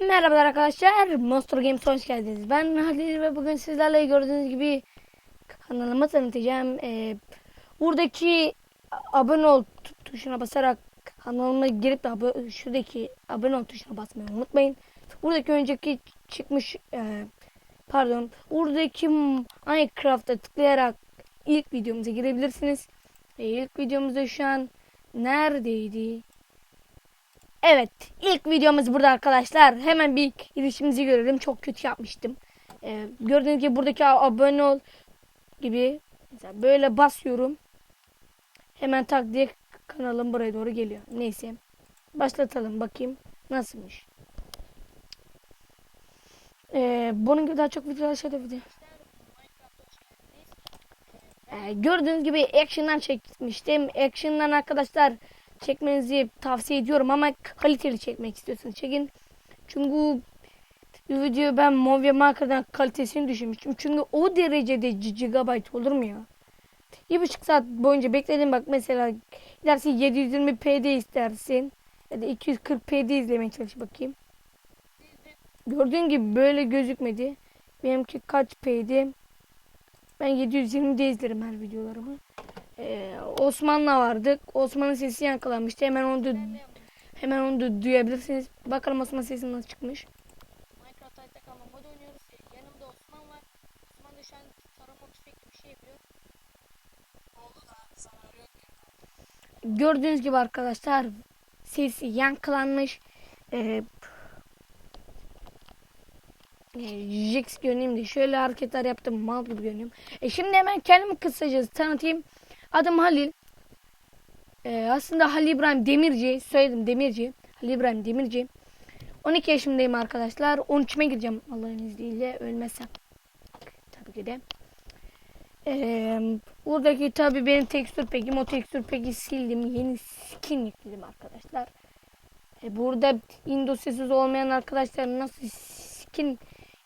Merhabalar arkadaşlar. Monster Games hoş geldiniz. Ben Halil ve bugün sizlerle gördüğünüz gibi kanalımı tanıtacağım. Ee, buradaki abone ol tu- tuşuna basarak kanalıma girip de abo- şuradaki abone ol tuşuna basmayı unutmayın. Buradaki önceki çıkmış e, pardon buradaki Minecraft'a tıklayarak ilk videomuza girebilirsiniz. E, ilk videomuzda şu an neredeydi? Evet, ilk videomuz burada arkadaşlar. Hemen bir girişimizi görelim. Çok kötü yapmıştım. Ee, gördüğünüz gibi buradaki abone ol gibi mesela böyle basıyorum. Hemen tak diye kanalım buraya doğru geliyor. Neyse. Başlatalım bakayım nasılmış. Ee, bunun gibi daha çok videolar şeyde video. Ee, gördüğünüz gibi action'dan çekmiştim. Action'dan arkadaşlar çekmenizi tavsiye ediyorum ama kaliteli çekmek istiyorsanız çekin. Çünkü bu video ben Movie Maker'dan kalitesini düşünmüştüm. Çünkü o derecede gigabyte olur mu ya? Bir buçuk saat boyunca bekledim bak mesela dersin 720p'de istersin ya da 240p'de izlemeye çalış bakayım. Gördüğün gibi böyle gözükmedi. Benimki kaç p'di? Ben 720'de izlerim her videolarımı. Ee, Osman'la vardık. Osman'ın sesi yankılanmıştı. Hemen onu da, hemen onu da duyabilirsiniz. Bakalım Osman sesi nasıl çıkmış. Minecraft hayatta kalma modu oynuyoruz. Yanımda Osman var. Osman da şu an tarama tüfekli bir şey yapıyor. Oldu da zararı yok. Gördüğünüz gibi arkadaşlar sesi yankılanmış. Ee, e, Jix görüneyim de şöyle hareketler yaptım mal gibi görünüyorum. E şimdi hemen kendimi kısaca tanıtayım. Adım Halil. Ee, aslında Halil İbrahim Demirci. Söyledim Demirci. Halil İbrahim Demirci. 12 yaşındayım arkadaşlar. 13'üme gireceğim Allah'ın izniyle ölmezsem. Tabii ki de. Ee, buradaki tabii benim tekstür pekim. O tekstür peki sildim. Yeni skin yükledim arkadaşlar. Ee, burada indosyasız olmayan arkadaşlar nasıl skin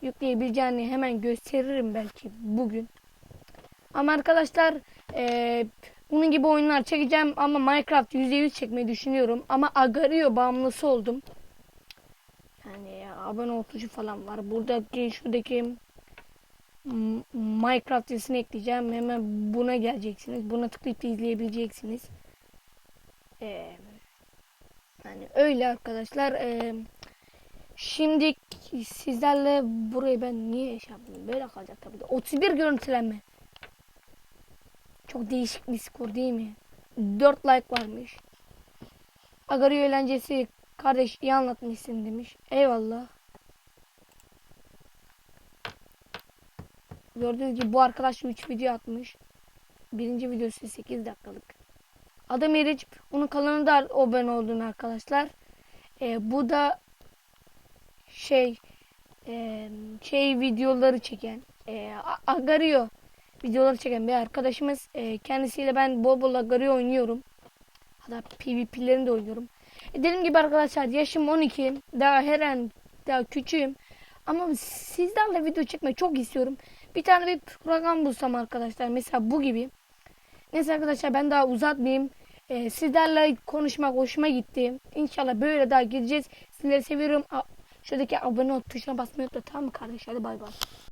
yükleyebileceğini hemen gösteririm belki bugün. Ama arkadaşlar ee, bunun gibi oyunlar çekeceğim ama Minecraft %100 çekmeyi düşünüyorum. Ama Agario bağımlısı oldum. Yani abone ol tuşu falan var. Buradaki şuradaki Minecraft yazısını ekleyeceğim. Hemen buna geleceksiniz. Buna tıklayıp da izleyebileceksiniz. Ee, yani öyle arkadaşlar. Ee, şimdi sizlerle burayı ben niye şey yaptım? Böyle kalacak tabii de. 31 görüntülenme. Çok değişik bir skor değil mi? 4 like varmış. Agario eğlencesi kardeş iyi anlatmışsın demiş. Eyvallah. Gördüğünüz gibi bu arkadaş 3 video atmış. Birinci videosu 8 dakikalık. Adam Eric onun kanalına da abone oldum arkadaşlar. Ee, bu da şey e, şey videoları çeken e, Agario videoları çeken bir arkadaşımız. E, kendisiyle ben bol bol Agario oynuyorum. Hatta PvP'lerini de oynuyorum. E, dediğim gibi arkadaşlar yaşım 12. Daha her an daha küçüğüm. Ama sizlerle video çekmeyi çok istiyorum. Bir tane bir program bulsam arkadaşlar. Mesela bu gibi. Neyse arkadaşlar ben daha uzatmayayım. Ee, sizlerle konuşmak hoşuma gitti. İnşallah böyle daha gideceğiz. Sizleri seviyorum. A- Şuradaki abone ol tuşuna basmayı unutma tamam mı kardeşler? Hadi bay bay.